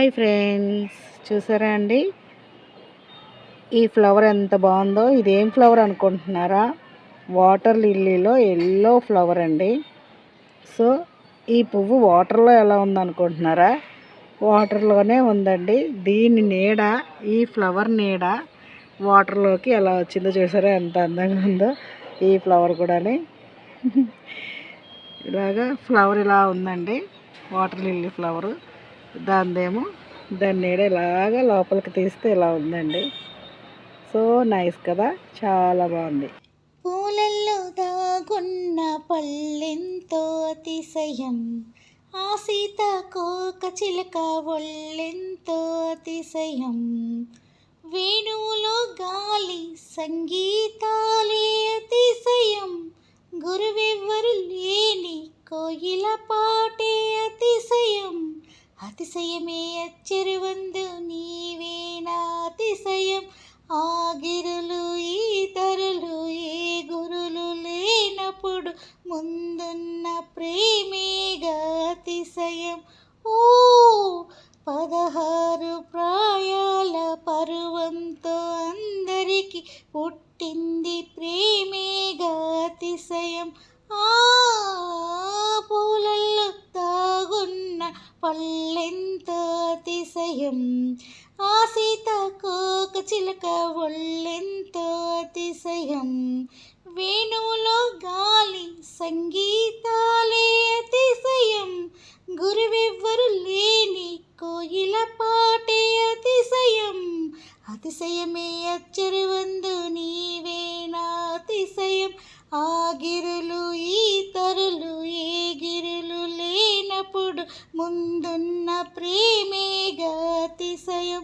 Hi friends. చూసారా అండి? ఈ ఫ్లవర్ ఎంత బాగుందో. ఇదేం ఫ్లవర్ అనుకుంటున్నారా? వాటర్ లిల్లీలో ఎల్లో ఫ్లవర్ అండి. సో ఈ పువ్వు వాటర్లో ఎలా ఉందనుకుంటున్నారా? వాటర్లోనే ఉందండి. దీని నీడ ఈ ఫ్లవర్ నీడ వాటర్లోకి ఎలా వచ్చిందో చూసారా? ఎంత అందంగా ఉందో ఈ ఫ్లవర్ కూడాని. ఇలాగా ఫ్లవర్ ఇలా ఉందండి. Water lily flower. దానిదేమో దాని నీడ ఇలాగా లోపలికి తీస్తే ఇలా ఉందండి. సో నైస్ కదా చాలా బాగుంది. పూలల్లో దాగున్న పల్లెంతో అతిశయం. ఆ సీతాకోక చిలక ఒళ్ళెంతో అతిశయం. వేణువులో గాలి సంగీతాలే అతిశయం. గురువెవ్వరు లేని కోయిల పా అతిశయమే అచ్చరువందు నీవేనా అతిశయం. ఆ గిరులు ఈ తరులు ఏ గురులు లేనప్పుడు ముందున్న ప్రేమే అతిశయం. ఓ పదహారు ప్రాయాల పరువంతో అందరికీ పుట్టింది ప్రేమే అతిశయం. ఆ పూలల్లో పల్లెంతో అతిశయం ఆ సీతాకోక చిలక ఒళ్ళెంతో అతిశయం వేణువులో గాలి సంగీతాలే అతిశయం గురువెవ్వరు లేని కోయిల పాటే అతిశయం అతిశయమే అచ్చరువందు నీవేనా అతిశయం ఆ గిరులు లేనప్పుడు ముందున్న ప్రేమే గతిశయం.